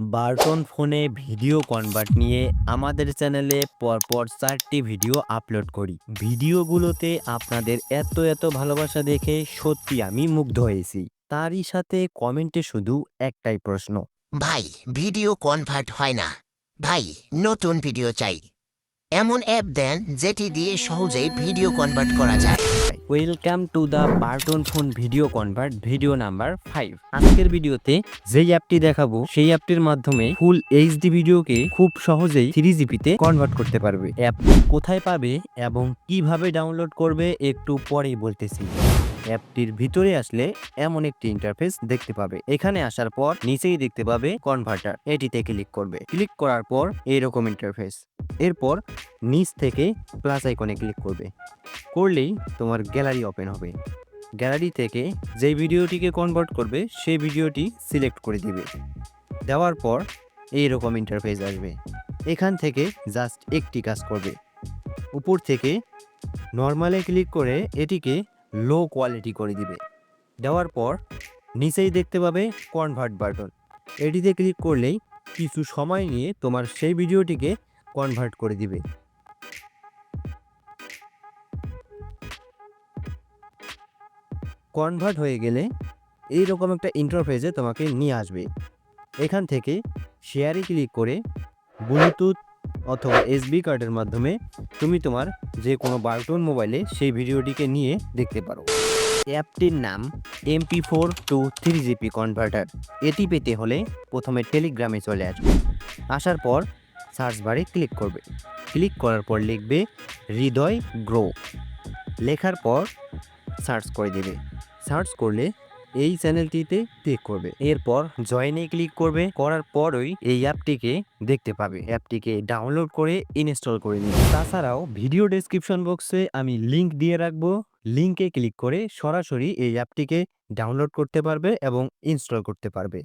Burton ফোনে video convert নিয়ে আমাদের চ্যানেলে পরপর চারটি ভিডিও আপলোড করি। ভিডিওগুলোতে আপনাদের এত এত ভালোবাসা দেখে সত্যি আমি মুগ্ধ হয়েছি। তারই সাথে কমেন্টে শুধু একটাই প্রশ্ন। ভাই, ভিডিও কনভার্ট হয় না। ভাই, নতুন ভিডিও চাই। এমন অ্যাপ দেন যেটি দিয়ে সহজেই ভিডিও কনভার্ট করা যায়। Welcome to the button phone video convert video number five আজকের ভিডিওতে যেই অ্যাপটি দেখাবো, সেই অ্যাপটির মাধ্যমে ফুল এইচডি ভিডিওকে খুব সহজেই থ্রি জিপিতে কনভার্ট করতে পারবে। অ্যাপটি কোথায় পাবে এবং কীভাবে ডাউনলোড করবে, একটু পরেই বলতেছি। অ্যাপটির ভিতরে আসলে এমন একটি ইন্টারফেস দেখতে পাবে। এখানে আসার পর নিচেই দেখতে পাবে কনভার্টার এটিতে ক্লিক করবে। ক্লিক করার পর এইরকম ইন্টারফেস এরপর নিচ থেকে প্লাস আইকনে ক্লিক করবে। করলেই তোমার গ্যালারি ওপেন হবে। গ্যালারি থেকে যেই ভিডিওটিকে কনভার্ট করবে, সেই ভিডিওটি সিলেক্ট করে দিবে। দেওয়ার পর এইরকম ইন্টারফেস আসবে। এখান থেকে জাস্ট একটি কাজ করবে। উপর থেকে নর্মালে ক্লিক করে এটিকে লো কোয়ালিটি করে দিবে। দেওয়ার পর নিচেই দেখতে পাবে কনভার্ট বাটন এটিতে ক্লিক করলেই কিছু সময় নিয়ে তোমার সেই ভিডিওটিকে কনভার্ট করে দিবে। কনভার্ট হয়ে গেলে এই রকম একটা ইন্টারফেসে তোমাকে নিয়ে আসবে। এখান থেকে শেয়ারে ক্লিক করে ব্লুটুথ অথবা এসবি কার্ডের মাধ্যমে তুমি তোমার যে কোনো বার্টন মোবাইলে সেই ভিডিওটিকে নিয়ে দেখতে পারো। অ্যাপটির নাম MP four to three GP converter এটি পেতে হলে প্রথমে টেলিগ্রামে চলে আসবে। আসার পর সার্চ বারে ক্লিক করবে। ক্লিক করার পর লিখবে হৃদয় গ্রো লেখার পর সার্চ করে দেবে। সার্চ করলে এই চ্যানেলটিতে ক্লিক করবে। এরপর জয়েনে ক্লিক করবে। করার পরই এই অ্যাপটিকে দেখতে পাবে। অ্যাপটিকে ডাউনলোড করে ইনস্টল করে নিন। তাছাড়াও ভিডিও ডেসক্রিপশন বক্সে আমি লিংক দিয়ে রাখব। লিংকে ক্লিক করে সরাসরি এই অ্যাপটিকে ডাউনলোড করতে পারবে এবং ইনস্টল করতে পারবে।